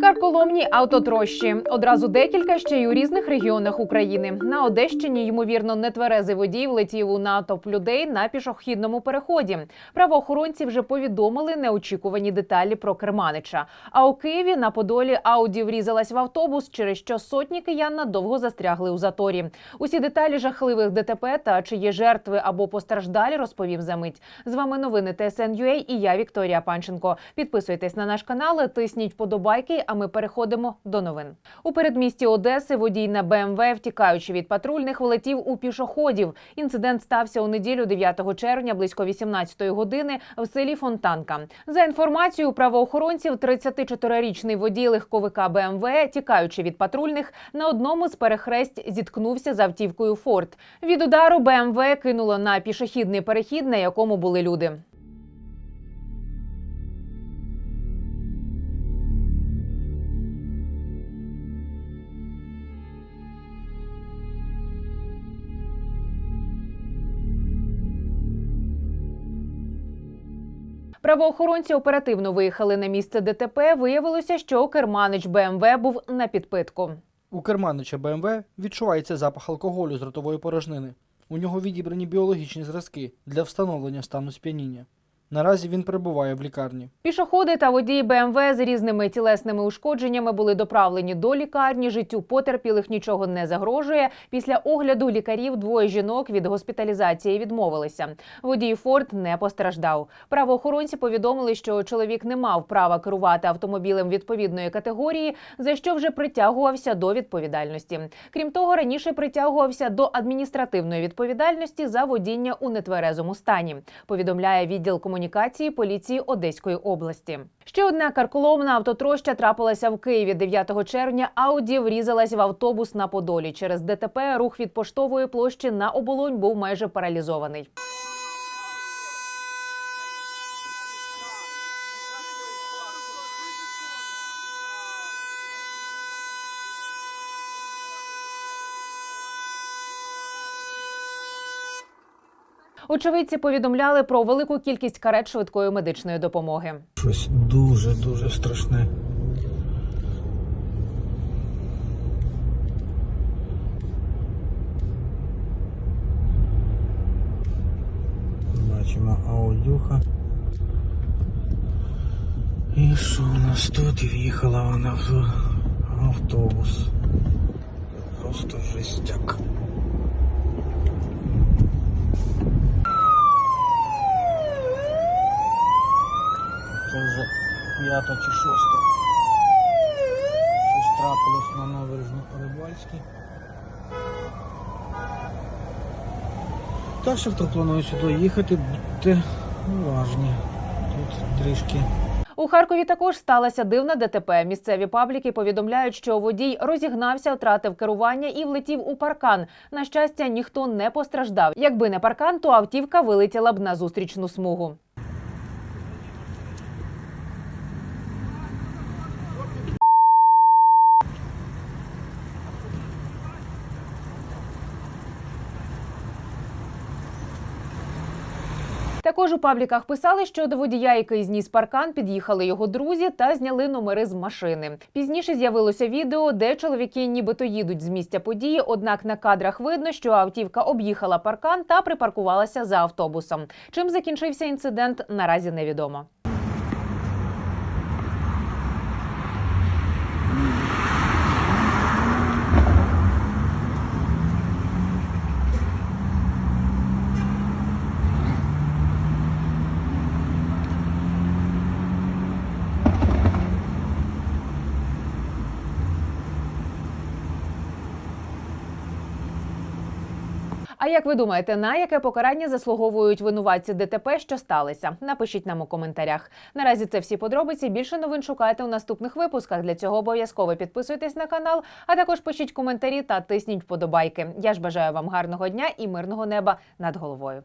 Карколомні автотрощі одразу декілька ще й у різних регіонах України. На Одещині ймовірно нетверезий водій влетів у натовп людей на пішохідному переході. Правоохоронці вже повідомили неочікувані деталі про керманича. А у Києві на Подолі Ауді врізалась в автобус, через що сотні киян надовго застрягли у заторі. Усі деталі жахливих ДТП та чи є жертви або постраждалі, розповім за мить. З вами новини ТСН.UA і я Вікторія Панченко. Підписуйтесь на наш канал, тисніть вподобайки. А ми переходимо до новин. У передмісті Одеси водій на БМВ, втікаючи від патрульних, влетів у пішоходів. Інцидент стався у неділю 9 червня близько 18 години в селі Фонтанка. За інформацією правоохоронців, 34-річний водій легковика БМВ, тікаючи від патрульних, на одному з перехресть зіткнувся з автівкою Форд. Від удару БМВ кинуло на пішохідний перехід, на якому були люди. Правоохоронці оперативно виїхали на місце ДТП. Виявилося, що керманич БМВ був на підпитку. У керманича БМВ відчувається запах алкоголю з ротової порожнини. У нього відібрані біологічні зразки для встановлення стану сп'яніння. Наразі він перебуває в лікарні. Пішоходи та водії БМВ з різними тілесними ушкодженнями були доправлені до лікарні. Життю потерпілих нічого не загрожує. Після огляду лікарів двоє жінок від госпіталізації відмовилися. Водій Форд не постраждав. Правоохоронці повідомили, що чоловік не мав права керувати автомобілем відповідної категорії, за що вже притягувався до відповідальності. Крім того, раніше притягувався до адміністративної відповідальності за водіння у нетверезому стані. Повідомляє відділ комунікації поліції Одеської області. Ще одна карколомна автотроща трапилася в Києві 9 червня. Ауді врізалась в автобус на Подолі. Через ДТП рух від поштової площі на оболонь був майже паралізований. Очевидці повідомляли про велику кількість карет швидкої медичної допомоги. Щось дуже дуже страшне. Бачимо аудюха. І що у нас тут? В'їхала вона в автобус. Просто жестяк. Це вже п'ята чи шоста. Щось трапилось на набережно Рибальській. Так що хто планує сюди їхати, будьте уважні. Тут трішки У Харкові також сталася дивна ДТП. Місцеві пабліки повідомляють, що водій розігнався, втратив керування і влетів у паркан. На щастя, ніхто не постраждав. Якби не паркан, то автівка вилетіла б на зустрічну смугу. Також у пабліках писали, що до водія, який зніс паркан, під'їхали його друзі та зняли номери з машини. Пізніше з'явилося відео, де чоловіки нібито їдуть з місця події. Однак на кадрах видно, що автівка об'їхала паркан та припаркувалася за автобусом. Чим закінчився інцидент, наразі невідомо. А як ви думаєте, на яке покарання заслуговують винуватці ДТП, що сталося? Напишіть нам у коментарях. Наразі це всі подробиці. Більше новин шукайте у наступних випусках. Для цього обов'язково підписуйтесь на канал, а також пишіть коментарі та тисніть вподобайки. Я ж бажаю вам гарного дня і мирного неба над головою.